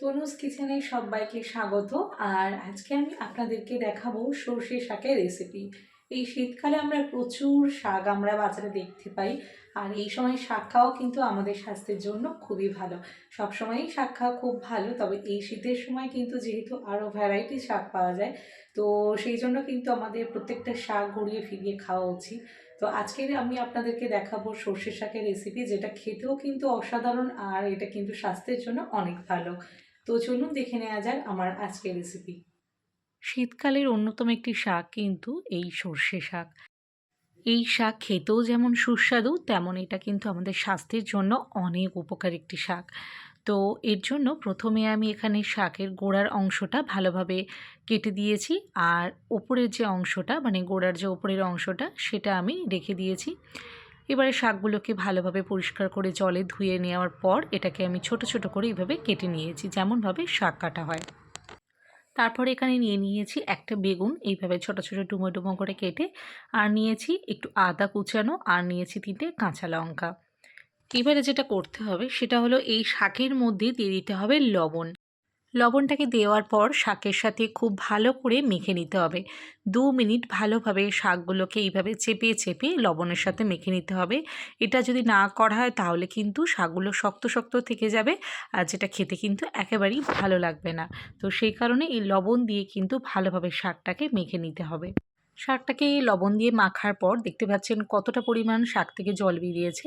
তনুজ কিচেনে সবাইকে স্বাগত। আর আজকে আমি আপনাদেরকে দেখাবো সর্ষে শাকের রেসিপি এই শীতকালে আমরা প্রচুর শাক আমরা বাজারে দেখতে পাই, আর এই সময় শাক খাওয়া কিন্তু আমাদের স্বাস্থ্যের জন্য খুবই ভালো। সব সময়ই শাক খাওয়া খুব ভালো, তবে এই শীতের সময় কিন্তু যেহেতু আরও ভ্যারাইটি শাক পাওয়া যায়, তো সেই জন্য কিন্তু আমাদের প্রত্যেকটা শাক ঘুরিয়ে ফিরিয়ে খাওয়া উচিত। তো আজকে আমি আপনাদেরকে দেখাবো সর্ষে শাকের রেসিপি যেটা খেতেও কিন্তু অসাধারণ, আর এটা কিন্তু স্বাস্থ্যের জন্য অনেক ভালো। তো চলুন দেখে নেওয়া যাক আমার আজকের রেসিপি শীতকালের অন্যতম একটি শাক কিন্তু এই সর্ষে শাক। এই শাক খেতেও যেমন সুস্বাদু, তেমন এটা কিন্তু আমাদের স্বাস্থ্যের জন্য অনেক উপকার একটি শাক। তো এর জন্য প্রথমে আমি এখানে শাকের গোড়ার অংশটা ভালোভাবে কেটে দিয়েছি আর ওপরের যে অংশটা মানে গোড়ার যে ওপরের অংশটা, সেটা আমি রেখে দিয়েছি। এবারে শাকগুলোকে ভালোভাবে পরিষ্কার করে জলে ধুয়ে নেওয়ার পর এটাকে আমি ছোট ছোট করে এইভাবে কেটে নিয়েছি, যেমনভাবে শাক কাটা হয়। তারপর এখানে নিয়ে নিয়েছি একটা বেগুন, এইভাবে ছোট ছোট ডুমো ডুমো করে কেটে, আর নিয়েছি একটু আদা কুচানো, আর নিয়েছি তিনটে কাঁচা লঙ্কা। এবারে যেটা করতে হবে সেটা হলো এই শাকের মধ্যে দিয়ে দিতে হবে লবণ। লবণটাকে দেওয়ার পর শাকের সাথে খুব ভালো করে মেখে নিতে হবে। দু মিনিট ভালোভাবে শাকগুলোকে এইভাবে চেপে চেপে লবণের সাথে মেখে নিতে হবে। এটা যদি না করা হয় তাহলে কিন্তু শাকগুলো শক্ত শক্ত থেকে যাবে আর যেটা খেতে কিন্তু একেবারেই ভালো লাগবে না। তো সেই কারণে এই লবণ দিয়ে কিন্তু ভালোভাবে শাকটাকে মেখে নিতে হবে। শাকটাকে লবণ দিয়ে মাখার পর দেখতে পাচ্ছেন কতটা পরিমাণ শাক থেকে জল বেরিয়েছে।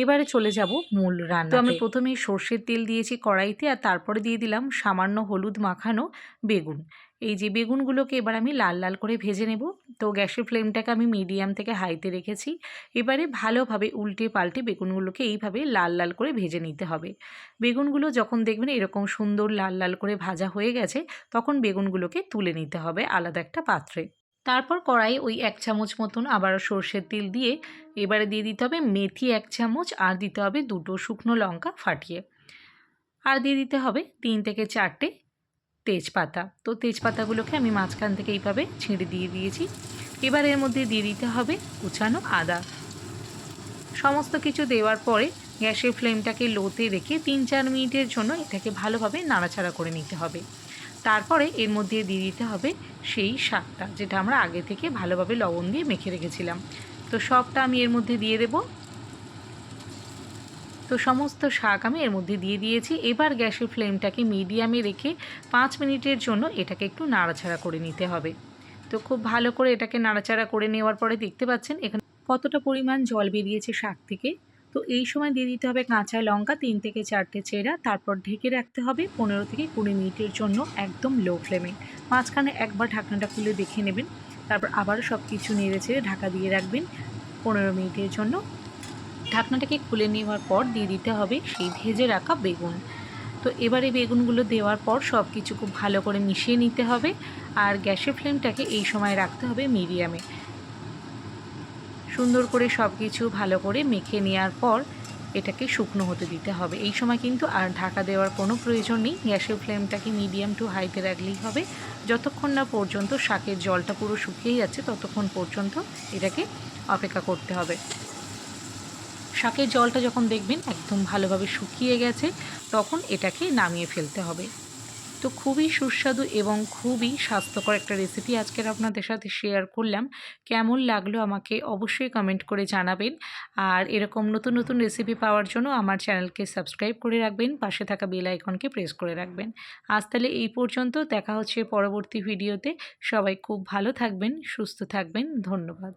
এবারে চলে যাব মূল রান্না তো আমি প্রথমে সর্ষের তেল দিয়েছি কড়াইতে আর তারপরে দিয়ে দিলাম সামান্য হলুদ মাখানো বেগুন। এই যে বেগুনগুলোকে এবার আমি লাল লাল করে ভেজে নেব। তো গ্যাসের ফ্লেমটাকে আমি মিডিয়াম থেকে হাইতে রেখেছি। এবারে ভালোভাবে উল্টে পাল্টে বেগুনগুলোকে এইভাবে লাল লাল করে ভেজে নিতে হবে। বেগুনগুলো যখন দেখবেন এরকম সুন্দর লাল লাল করে ভাজা হয়ে গেছে, তখন বেগুনগুলোকে তুলে নিতে হবে আলাদা একটা পাত্রে। তারপর কড়াই ওই এক চামচ মতন আবার সর্ষের তেল দিয়ে এবারে দিয়ে দিতে হবে মেথি এক চামচ আর দিতে হবে দুটো শুকনো লঙ্কা ফাটিয়ে। আর দিয়ে দিতে হবে তিন থেকে চারটে তেজপাতা। তো তেজপাতাগুলোকে আমি মাঝখান থেকে এইভাবে ছিঁড়ে দিয়ে দিয়েছি। এবার এর মধ্যে দিয়ে দিতে হবে কুচানো আদা। সমস্ত কিছু দেওয়ার পরে গ্যাসের ফ্লেমটাকে লোতে রেখে তিন চার মিনিটের জন্য এটাকে ভালোভাবে নাড়াচাড়া করে নিতে হবে। তারপরে এর মধ্যে দিয়ে দিতে হবে সেই শাকটা, যেটা আমরা আগে থেকে ভালোভাবে লবণ দিয়ে মেখে রেখেছিলাম। তো সবটা আমি এর মধ্যে দিয়ে দেব। তো সমস্ত শাক আমি এর মধ্যে দিয়ে দিয়েছি। এবার গ্যাসের ফ্লেমটাকে মিডিয়ামে রেখে পাঁচ মিনিটের জন্য এটাকে একটু নাড়াচাড়া করে নিতে হবে। তো খুব ভালো করে এটাকে নাড়াচাড়া করে নেওয়ার পরে দেখতে পাচ্ছেন এখানে কতটা পরিমাণ জল বেরিয়েছে শাক থেকে। তো এই সময় দিয়ে দিতে হবে কাঁচা লঙ্কা তিন থেকে চারটে চেরা, তারপর ঢেকে রাখতে হবে পনেরো থেকে কুড়ি মিনিটের জন্য একদম লো ফ্লেমে মাঝখানে একবার ঢাকনাটা খুলে দেখে নেবেন। তারপর আবারও সব কিছু নেড়ে ছেড়ে ঢাকা দিয়ে রাখবেন পনেরো মিনিটের জন্য। ঢাকনাটাকে খুলে নেওয়ার পর দিয়ে দিতে হবে সেই ভেজে রাখা বেগুন। তো এবারে বেগুনগুলো দেওয়ার পর সব কিছু খুব ভালো করে মিশিয়ে নিতে হবে। আর গ্যাসের ফ্লেমটাকে এই সময় রাখতে হবে মিডিয়ামে সুন্দর করে সব কিছু ভালো করে মেখে নেওয়ার পর এটাকে শুকনো হতে দিতে হবে। এই সময় কিন্তু আর ঢাকা দেওয়ার কোনো প্রয়োজন নেই। গ্যাসের ফ্লেমটাকে মিডিয়াম টু হাইতে রাখলেই হবে। যতক্ষণ না পর্যন্ত শাকের জলটা পুরো শুকিয়ে যাচ্ছে, ততক্ষণ পর্যন্ত এটাকে অপেক্ষা করতে হবে। শাকের জলটা যখন দেখবেন একদম ভালোভাবে শুকিয়ে গেছে, তখন এটাকে নামিয়ে ফেলতে হবে। তো খুবই সুস্বাদু এবং খুবই স্বাস্থ্যকর একটা রেসিপি আজকের আপনাদের সাথে শেয়ার করলাম। কেমন লাগল আমাকে অবশ্যই কমেন্ট করে জানাবেন। আর এরকম নতুন নতুন রেসিপি পাওয়ার জন্য আমার চ্যানেলকে সাবস্ক্রাইব করে রাখবেন, পাশে থাকা বেল আইকনকে প্রেস করে রাখবেন। আজ তাহলে এই পর্যন্ত, দেখা হচ্ছে পরবর্তী ভিডিওতে সবাই খুব ভালো থাকবেন, সুস্থ থাকবেন, ধন্যবাদ।